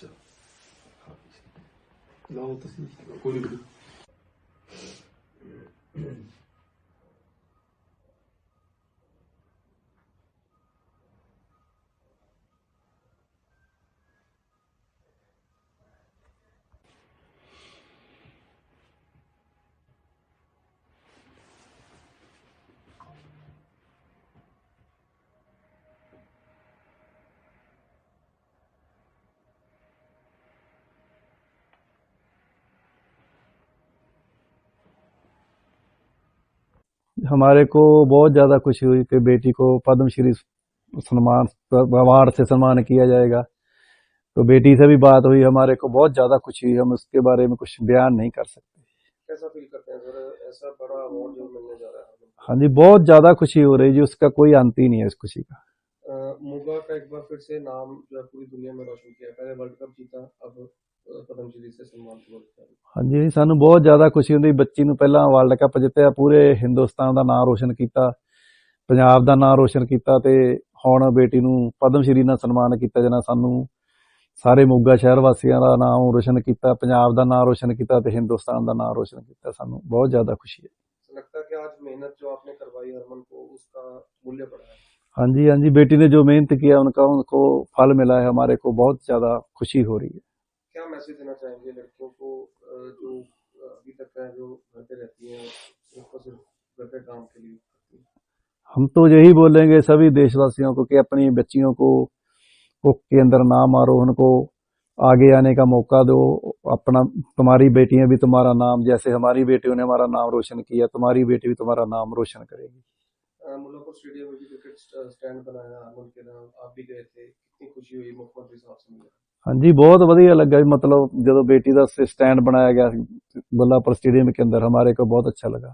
じゃあ、はい、ラオウとして。きこれで हमारे को बहुत ज़्यादा खुशी हुई कि बेटी को पद्मश्री सम्मान अवार्ड से सम्मान किया जाएगा। तो बेटी से भी बात हुई हमारे को बहुत ज़्यादा खुशी हुई हम उसके बारे में कुछ बयान नहीं कर सकते। कैसा फील करते हैं? सर ऐसा बड़ा अवार्ड जो मिलने जा रहा है। हाँ जी बहुत ज़्यादा खुशी हो रही जी उसका कोई अंत ही नहीं है इस खुशी का। मोगा का एक बार फिर से नाम जो है पूरी दुनिया में रोशन किया पहले वर्ल्ड कप जीता अब अ, पद्मश्री से सम्मान किया ਹਾਂਜੀ ਸਾਨੂੰ ਬਹੁਤ ਜ਼ਿਆਦਾ ਖੁਸ਼ੀ ਹੁੰਦੀ ਬੱਚੀ ਨੂੰ ਪਹਿਲਾਂ ਵਰਲਡ ਕੱਪ ਜਿੱਤਿਆ ਪੂਰੇ ਹਿੰਦੁਸਤਾਨ ਦਾ ਨਾਮ ਰੋਸ਼ਨ ਕੀਤਾ ਪੰਜਾਬ ਦਾ ਨਾਮ ਰੋਸ਼ਨ ਕੀਤਾ ਤੇ ਹੁਣ ਬੇਟੀ ਨੂੰ ਪਦਮ ਸ਼੍ਰੀ ਨਾਲ ਸਨਮਾਨ ਕੀਤਾ ਜਨਾ ਸਾਨੂੰ ਸਾਰੇ ਮੋਗਾ ਸ਼ਹਿਰ ਵਾਸੀਆਂ ਦਾ ਨਾਮ ਰੋਸ਼ਨ ਕੀਤਾ ਪੰਜਾਬ ਦਾ ਨਾਮ ਰੋਸ਼ਨ ਕੀਤਾ ਤੇ ਹਿੰਦੁਸਤਾਨ ਦਾ ਨਾਮ ਰੋਸ਼ਨ ਕੀਤਾ ਸਾਨੂੰ ਬਹੁਤ ਜ਼ਿਆਦਾ ਖੁਸ਼ੀ ਹੈ लगता है कि आज मेहनत जो आपने करवाई हरमन को उसका मूल्य बढ़ा है जी हाँ जी बेटी ने जो मेहनत किया उनका उनको फल मिला है हमारे को बहुत ज़्यादा खुशी हो रही है। क्या मैसेज देना चाहेंगे लड़कियों को जो अभी तक है जो घर पे रहती हैं सिर्फ़ सिर्फ़ घर पे काम के लिए? हम तो यही बोलेंगे सभी देशवासियों को कि अपनी बच्चियों को को के अंदर नाम मारो उनको आगे आने का मौका दो। अपना तुम्हारी बेटियाँ भी तुम्हारा नाम जैसे हमारी बेटियों ने हमारा नाम रोशन किया तुम्हारी बेटी भी तुम्हारा नाम रोशन करेगी। अ, मुल्लापुर स्टेडियम में भी क्रिकेट स्टैंड बनाया हरमन के नाम आप भी गए थे कितनी खुशी हुई मुख्यमंत्री साहब से मिले ਹਾਂਜੀ ਬਹੁਤ ਵਧੀਆ ਲੱਗਾ ਜੀ मतलब ਜਦੋਂ बेटी ਦਾ स्टैंड बनाया गया बल्लापुर स्टेडियम के अंदर हमारे को बहुत अच्छा लगा